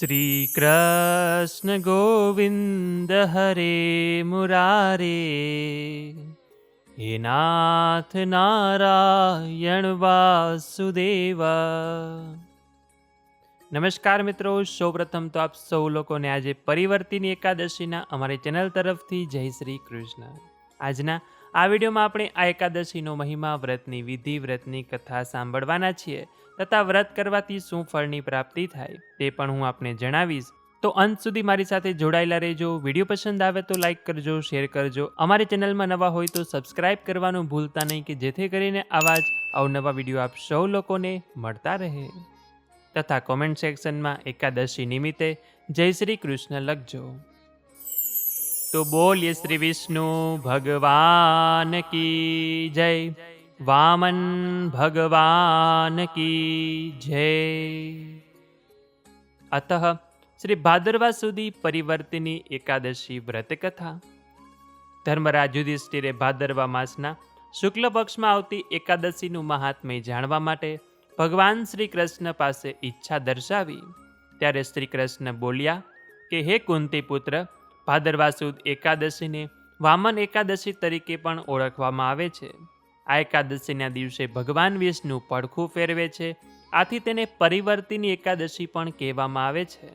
શ્રી કૃષ્ણ ગોવિંદ હરે મુરારે. હે નાથ નારાયણ વાસુદેવ. નમસ્કાર મિત્રો, સૌપ્રથમ તો આપ સૌ લોકોને આજે પરિવર્તિની એકાદશીના અમારી ચેનલ તરફથી જય શ્રી કૃષ્ણ. આજના આ વિડીયોમાં આપણે આ એકાદશીનો મહિમા, વ્રતની વિધિ, વ્રતની કથા સાંભળવાના છીએ તથા વ્રત કરવાથી શું ફળની પ્રાપ્તિ થાય તે પણ હું આપને જણાવીશ. તો અંત સુધી મારી સાથે જોડાયેલા રહેજો. વીડિયો પસંદ આવે તો લાઈક કરજો, શેર કરજો. અમારી ચેનલમાં નવા હોય તો સબસ્ક્રાઇબ કરવાનું ભૂલતા નહીં કે જેથી કરીને આવા જ અવનવા વીડિયો આપ સૌ લોકોને મળતા રહે. તથા કોમેન્ટ સેક્શનમાં એકાદશી નિમિત્તે જય શ્રી કૃષ્ણ લખજો. તો બોલીએ શ્રી વિષ્ણુ, ભગવાન કી જય. વામન, ભગવાન કી જય. અત શ્રી ભાદરવા સુધી પરિવર્તિની એકાદશી વ્રત કથા ધર્મરાજ યુધિષ્ઠિરે ભાદરવા માસના શુક્લ પક્ષમાં આવતી એકાદશીનું મહાત્મ્ય જાણવા માટે ભગવાન શ્રી કૃષ્ણ પાસે ઈચ્છા દર્શાવી. ત્યારે શ્રી કૃષ્ણ બોલ્યા કે, હે કુંતી પુત્ર ભાદરવા સુદ એકાદશીને વામન એકાદશી તરીકે પણ ઓળખવામાં આવે છે. આ એકાદશીના દિવસે ભગવાન વિષ્ણુ પડખું ફેરવે છે. આથી તેને પરિવર્તિની એકાદશી પણ કહેવામાં આવે છે.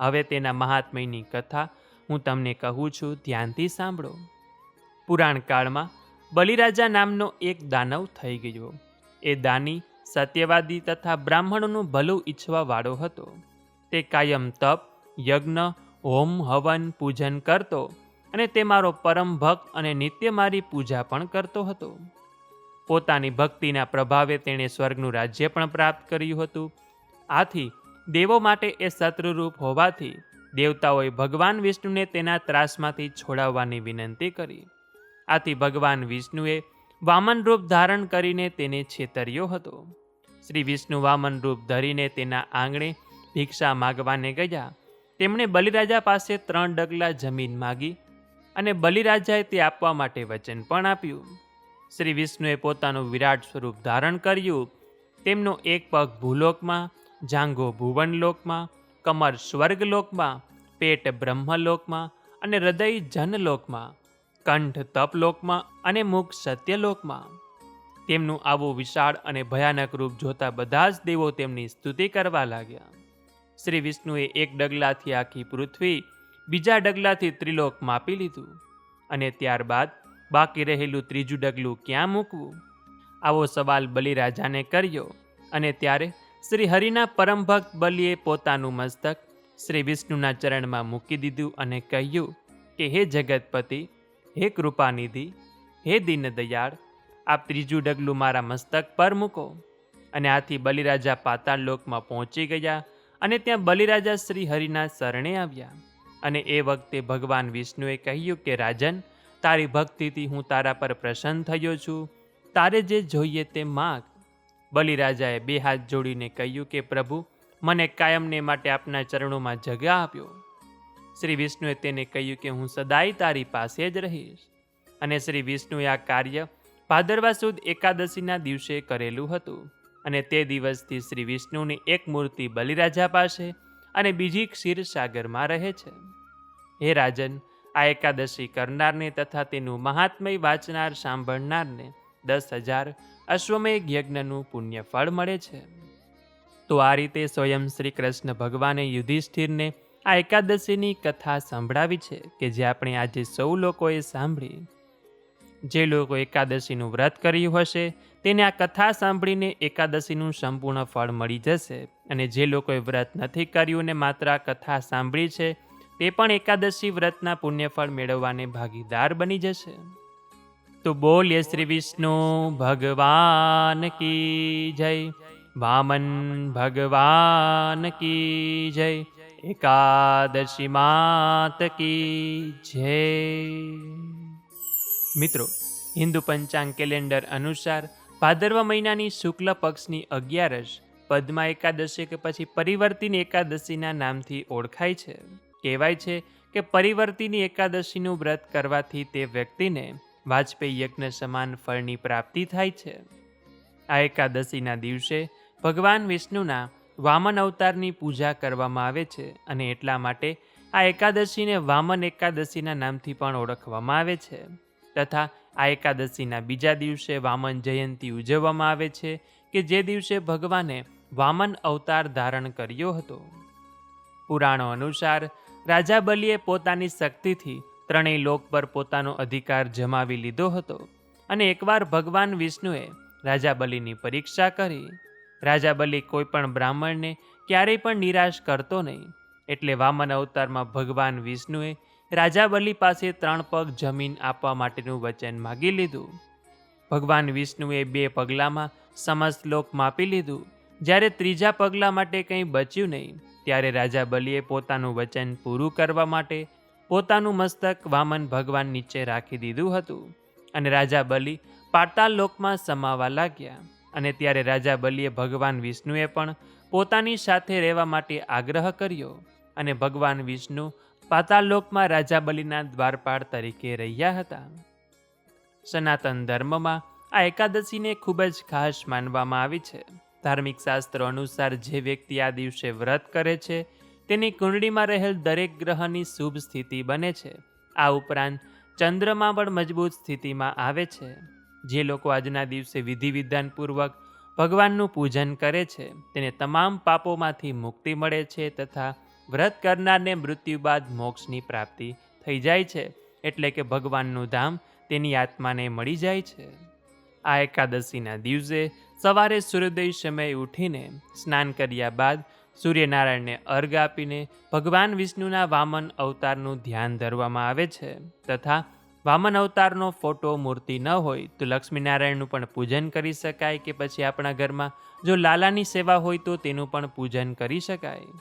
હવે તેના મહાત્મ્યની કથા હું તમને કહું છું, ધ્યાનથી સાંભળો. પુરાણકાળમાં બલિરાજા નામનો એક દાનવ થઈ ગયો. એ દાની સત્યવાદી તથા બ્રાહ્મણોનું ભલું ઈચ્છવાવાળો હતો. તે કાયમ તપ, યજ્ઞ હોમ હવન પૂજન કરતો અને તે મારો પરમ ભક્ત અને નિત્ય મારી પૂજા પણ કરતો હતો. પોતાની ભક્તિના પ્રભાવે તેણે સ્વર્ગનું રાજ્ય પણ પ્રાપ્ત કર્યું હતું. આથી દેવો માટે એ શત્રુરૂપ હોવાથી દેવતાઓએ ભગવાન વિષ્ણુને તેના ત્રાસમાંથી છોડાવવાની વિનંતી કરી. આથી ભગવાન વિષ્ણુએ વામન રૂપ ધારણ કરીને તેને છેતર્યો હતો. શ્રી વિષ્ણુ વામન રૂપ ધરીને તેના આંગણે ભિક્ષા માગવાને ગયા તેમણે બલિરાજા પાસે ત્રણ ડગલા જમીન માગી અને બલિરાજાએ તે આપવા માટે વચન પણ આપ્યું. શ્રી વિષ્ણુએ પોતાનું વિરાટ સ્વરૂપ ધારણ કર્યું. તેમનો એક પગ ભૂલોકમાં, જાંઘો ભુવનલોકમાં, કમર સ્વર્ગલોકમાં, પેટ બ્રહ્મલોકમાં અને હૃદય જનલોકમાં, કંઠ તપલોકમાં અને મુખ સત્યલોકમાં. તેમનું આવું વિશાળ અને ભયાનક રૂપ જોતા બધા જ દેવો તેમની સ્તુતિ કરવા લાગ્યા. શ્રી વિષ્ણુએ એક ડગલાથી આખી પૃથ્વી બીજા ડગલાથી ત્રિલોક માપી લીધું અને ત્યારબાદ બાકી રહેલું ત્રીજું ડગલું ક્યાં મૂકવું? આવો સવાલ બલિરાજાને કર્યો અને ત્યારે શ્રી હરિના પરમ ભક્ત બલિએ પોતાનું મસ્તક શ્રી વિષ્ણુના ચરણમાં મૂકી દીધું અને કહ્યું કે, હે જગતપતિ, હે કૃપાનિધિ, હે દીનદયાળ, આપ ત્રીજું ડગલું મારા મસ્તક પર મૂકો. અને આથી બલિરાજા પાતાળ લોકમાં પહોંચી ગયા અને ત્યાં બલિરાજા શ્રી હરિના શરણે આવ્યા. અને એ વખતે ભગવાન વિષ્ણુએ કહ્યું કે, રાજન, તારી ભક્તિથી હું તારા પર પ્રસન્ન થયો છું. તારે જે જોઈએ તે માગ. બલિરાજાએ બે હાથ જોડીને કહ્યું કે, પ્રભુ, મને કાયમને માટે આપના ચરણોમાં જગા આપ્યો. શ્રી વિષ્ણુએ તેને કહ્યું કે, હું સદાય તારી પાસે જ રહીશ. અને શ્રી વિષ્ણુએ આ કાર્ય ભાદરવા સુદ એકાદશીના દિવસે કરેલું હતું. અને તે દિવસથી શ્રી વિષ્ણુની એક મૂર્તિ બલિરાજા પાસે અને બીજી ક્ષીરસાગરમાં રહે છે. હે રાજન, આ એકાદશી કરનારને તથા તેનું મહાત્મય વાંચનાર, સાંભળનારને દસ હજાર અશ્વમેઘ યજ્ઞનું પુણ્ય ફળ મળે છે. તો આ રીતે સ્વયં શ્રી કૃષ્ણ ભગવાને યુધિષ્ઠિરને આ એકાદશીની કથા સંભળાવી છે કે જે આપણે આજે સૌ લોકોએ સાંભળી. જે લોકો એકાદશીનું વ્રત કર્યું હશે, તેને આ કથા સાંભળીને એકાદશીનું સંપૂર્ણ ફળ મળી જશે. અને જે લોકોએ વ્રત નથી કર્યું ને માત્ર આ કથા સાંભળી છે, તે પણ એકાદશી વ્રતના પુણ્યફળ મેળવવાને ભાગીદાર બની જશે. તો બોલીએ શ્રી વિષ્ણુ, ભગવાન કી જય, વામન ભગવાન કી જય, એકાદશી માત કી જય. મિત્રો, હિન્દુ પંચાંગ કેલેન્ડર અનુસાર ભાદરવા મહિનાની શુક્લ પક્ષની અગિયારસ પદ્મા એકાદશી કે પછી પરિવર્તિની એકાદશીના નામથી ઓળખાય છે. કહેવાય છે કે પરિવર્તિની એકાદશીનું વ્રત કરવાથી તે વ્યક્તિને વાજપેયી યજ્ઞ સમાન ફળની પ્રાપ્તિ થાય છે. આ એકાદશીના દિવસે ભગવાન વિષ્ણુના વામન અવતારની પૂજા કરવામાં આવે છે અને એટલા માટે આ એકાદશીને વામન એકાદશીના નામથી પણ ઓળખવામાં આવે છે. તથા આ એકાદશીના બીજા દિવસે વામન જયંતી ઉજવવામાં આવે છે કે જે દિવસે ભગવાને વામન અવતાર ધારણ કર્યો હતો. પુરાણો અનુસાર રાજા બલિએ પોતાની શક્તિથી ત્રણેય લોક પર પોતાનો અધિકાર જમાવી લીધો હતો અને એકવાર ભગવાન વિષ્ણુએ રાજા બલિની પરીક્ષા કરી. રાજા બલિ કોઈ પણ બ્રાહ્મણને ક્યારેય પણ નિરાશ કરતો નહીં. એટલે વામન અવતારમાં ભગવાન વિષ્ણુએ રાજા બલિ પાસે ત્રણ પગ જમીન આપવા માટેનું વચન માગી લીધું. ભગવાન વિષ્ણુએ બે પગલામાં સમસ્ત લોક માપી લીધું. જ્યારે ત્રીજા પગલા માટે કંઈ બચ્યું નહીં, ત્યારે રાજા બલિએ પોતાનું વચન પૂરું કરવા માટે પોતાનું મસ્તક વામન ભગવાન નીચે રાખી દીધું હતું અને રાજા બલિ પાતાળ લોકમાં સમાવા લાગ્યા. અને ત્યારે રાજા બલિએ ભગવાન વિષ્ણુએ પણ પોતાની સાથે રહેવા માટે આગ્રહ કર્યો અને ભગવાન વિષ્ણુ પાતાળ લોકમાં રાજા બલિના દ્વારપાળ તરીકે રહ્યા હતા. સનાતન ધર્મમાં આ એકાદશીને ખૂબ જ ખાસ માનવામાં આવી છે. ધાર્મિક શાસ્ત્રો અનુસાર જે વ્યક્તિ આ દિવસે વ્રત કરે છે, તેની કુંડળીમાં રહેલ દરેક ગ્રહની શુભ સ્થિતિ બને છે. આ ઉપરાંત ચંદ્રમાં પણ મજબૂત સ્થિતિમાં આવે છે. જે લોકો આજના દિવસે વિધિ વિધાનપૂર્વક ભગવાનનું પૂજન કરે છે, તેને તમામ પાપોમાંથી મુક્તિ મળે છે તથા વ્રત કરનારને મૃત્યુ બાદ મોક્ષની પ્રાપ્તિ થઈ જાય છે, એટલે કે ભગવાનનું ધામ તેની આત્માને મળી જાય છે. આ એકાદશીના દિવસે સવારે સૂર્યોદય સમયે ઉઠીને સ્નાન કર્યા બાદ સૂર્યનારાયણને અર્ઘ આપીને ભગવાન વિષ્ણુના વામન અવતારનું ધ્યાન ધરવામાં આવે છે, તથા વામન અવતારનો ફોટો મૂર્તિ ન હોય તો લક્ષ્મીનારાયણનું પણ પૂજન કરી શકાય કે પછી આપણા ઘરમાં જો લાલાની સેવા હોય તો તેનું પણ પૂજન કરી શકાય.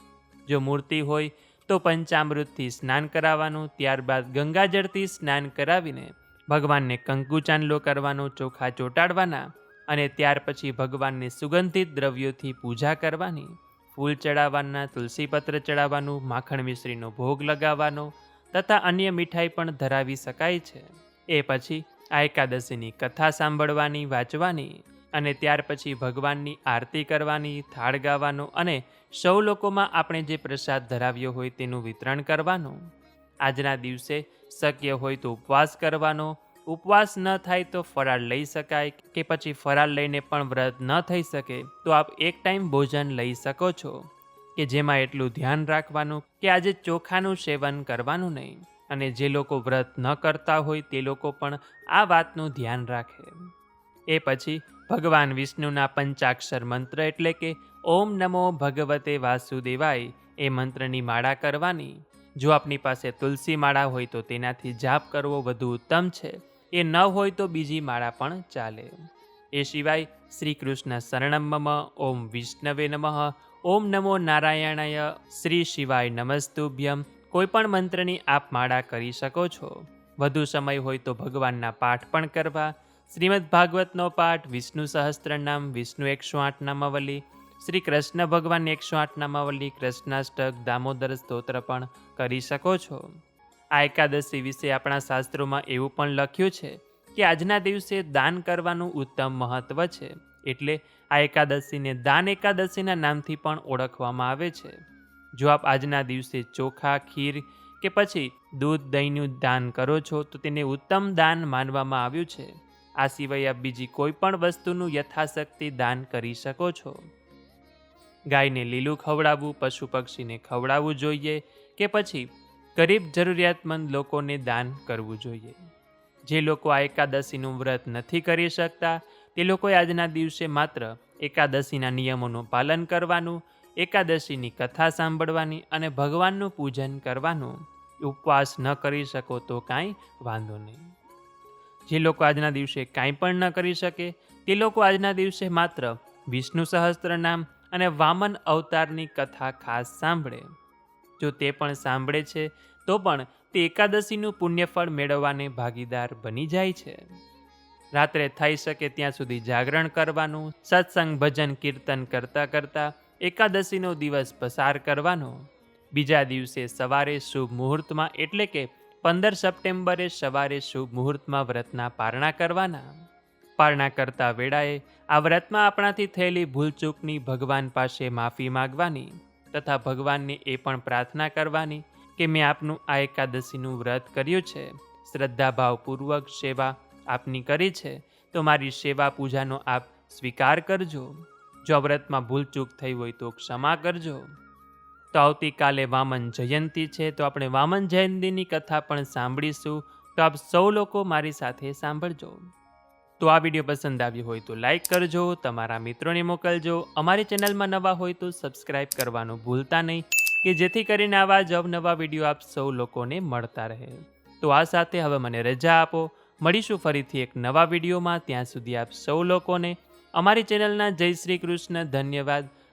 જો મૂર્તિ હોય તો પંચામૃતથી સ્નાન કરાવવાનું, ત્યારબાદ ગંગાજળથી સ્નાન કરાવીને ભગવાનને કંકુચાંદલો કરવાનો ચોખા ચોંટાડવાના અને ત્યાર પછી ભગવાનને સુગંધિત દ્રવ્યોથી પૂજા કરવાની. ફૂલ ચડાવવાના, તુલસીપત્ર ચડાવવાનું, માખણ મિશ્રીનો ભોગ લગાવવાનો તથા અન્ય મીઠાઈ પણ ધરાવી શકાય છે. એ પછી આ એકાદશીની કથા સાંભળવાની, વાંચવાની અને ત્યાર પછી ભગવાનની આરતી કરવાની, થાળ ગાવાનો અને સૌ લોકોમાં આપણે જે પ્રસાદ ધરાવ્યો હોય તેનું વિતરણ કરવાનું. આજના દિવસે શક્ય હોય તો ઉપવાસ કરવાનો. ઉપવાસ ન થાય તો ફરાળ લઈ શકાય કે પછી ફરાળ લઈને પણ વ્રત ન થઈ શકે. તો આપ એક ટાઈમ ભોજન લઈ શકો છો. કે જેમાં એટલું ધ્યાન રાખવાનું કે આજે ચોખાનું સેવન કરવાનું નહીં. અને જે લોકો વ્રત ન કરતા હોય તે લોકો પણ આ વાતનું ધ્યાન રાખે. એ પછી ભગવાન વિષ્ણુના પંચાક્ષર મંત્ર એટલે કે ઓમ નમો ભગવતે વાસુદેવાય એ મંત્રની માળા કરવાની. જો આપની પાસે તુલસી માળા હોય તો તેનાથી જાપ કરવો વધુ ઉત્તમ છે. એ ન હોય તો બીજી માળા પણ ચાલે. એ સિવાય શ્રી કૃષ્ણ શરણમ મમ, ઓમ વિષ્ણવે નમઃ, ઓમ નમો નારાયણાય, શ્રી શિવાય નમસ્તુભ્યમ, કોઈ પણ મંત્રની આપ માળા કરી શકો છો. વધુ સમય હોય તો ભગવાનના પાઠ પણ કરવા શ્રીમદ ભાગવતનો પાઠ, વિષ્ણુ સહસ્ત્રનામ, વિષ્ણુ એકસો આઠ નામાવલી, શ્રી કૃષ્ણ ભગવાન એકસો આઠ નામાવલી, કૃષ્ણાષ્ટક, દામોદર સ્તોત્ર પણ કરી શકો છો. આ એકાદશી વિશે આપણા શાસ્ત્રોમાં એવું પણ લખ્યું છે કે આજના દિવસે દાન કરવાનું ઉત્તમ મહત્વ છે. એટલે આ એકાદશીને દાન એકાદશીના નામથી પણ ઓળખવામાં આવે છે. જો આપ આજના દિવસે ચોખા, ખીર કે પછી દૂધ દહીંનું દાન કરો છો, તો તેને ઉત્તમ દાન માનવામાં આવ્યું છે. આ સિવાય આપ બીજી કોઈ પણ વસ્તુનું યથાશક્તિ દાન કરી શકો છો. ગાયને લીલું ખવડાવવું, પશુ પક્ષીને ખવડાવવું જોઈએ કે પછી ગરીબ જરૂરિયાતમંદ લોકોને દાન કરવું જોઈએ. જે લોકો આ એકાદશીનું વ્રત નથી કરી શકતા, તે લોકોએ આજના દિવસે માત્ર એકાદશીના નિયમોનું પાલન કરવાનું, એકાદશીની કથા સાંભળવાની અને ભગવાનનું પૂજન કરવાનું. ઉપવાસ ન કરી શકો તો કાંઈ વાંધો નહીં. જે લોકો આજના દિવસે કાંઈ પણ ન કરી શકે, તે લોકો આજના દિવસે માત્ર વિષ્ણુ સહસ્ત્રનામ અને વામન અવતારની કથા ખાસ સાંભળે. જો તે પણ સાંભળે છે, તો પણ તે એકાદશીનું પુણ્યફળ મેળવવાને ભાગીદાર બની જાય છે. રાત્રે થઈ શકે ત્યાં સુધી જાગરણ કરવાનું, સત્સંગ, ભજન, કીર્તન કરતાં કરતાં એકાદશીનો દિવસ પસાર કરવાનો. બીજા દિવસે સવારે શુભ મુહૂર્તમાં એટલે કે પંદર સપ્ટેમ્બરે સવારે શુભ મુહૂર્તમાં વ્રતના પારણા કરવાના. પારણા કરતા વેળાએ આ વ્રતમાં આપણાથી થયેલી ભૂલચૂકની ભગવાન પાસે માફી માગવાની તથા ભગવાનને એ પણ પ્રાર્થના કરવાની કે મેં આપનું આ એકાદશીનું વ્રત કર્યું છે. શ્રદ્ધાભાવપૂર્વક સેવા આપની કરી છે. તો મારી સેવા પૂજાનો આપ સ્વીકાર કરજો. જો વ્રતમાં ભૂલચૂક થઈ હોય તો ક્ષમા કરજો. તો આવતીકાલે વામન જયંતી છે. તો આપણે વામન જયંતીની કથા પણ સાંભળીશું. તો આપ સૌ લોકો મારી સાથે સાંભળજો. તો આ વીડિયો પસંદ આવ્યો હોય તો લાઈક કરજો, તમારા મિત્રોને મોકલજો. અમારી ચેનલમાં નવા હોય તો સબસ્ક્રાઈબ કરવાનું ભૂલતા નહીં, કે જેથી કરીને આવા જ અવનવા વીડિયો આપ સૌ લોકોને મળતા રહે. તો આ સાથે હવે મને રજા આપો. મળીશું ફરીથી એક નવા વિડીયોમાં. ત્યાં સુધી આપ સૌ લોકોને અમારી ચેનલના જય શ્રી કૃષ્ણ ધન્યવાદ.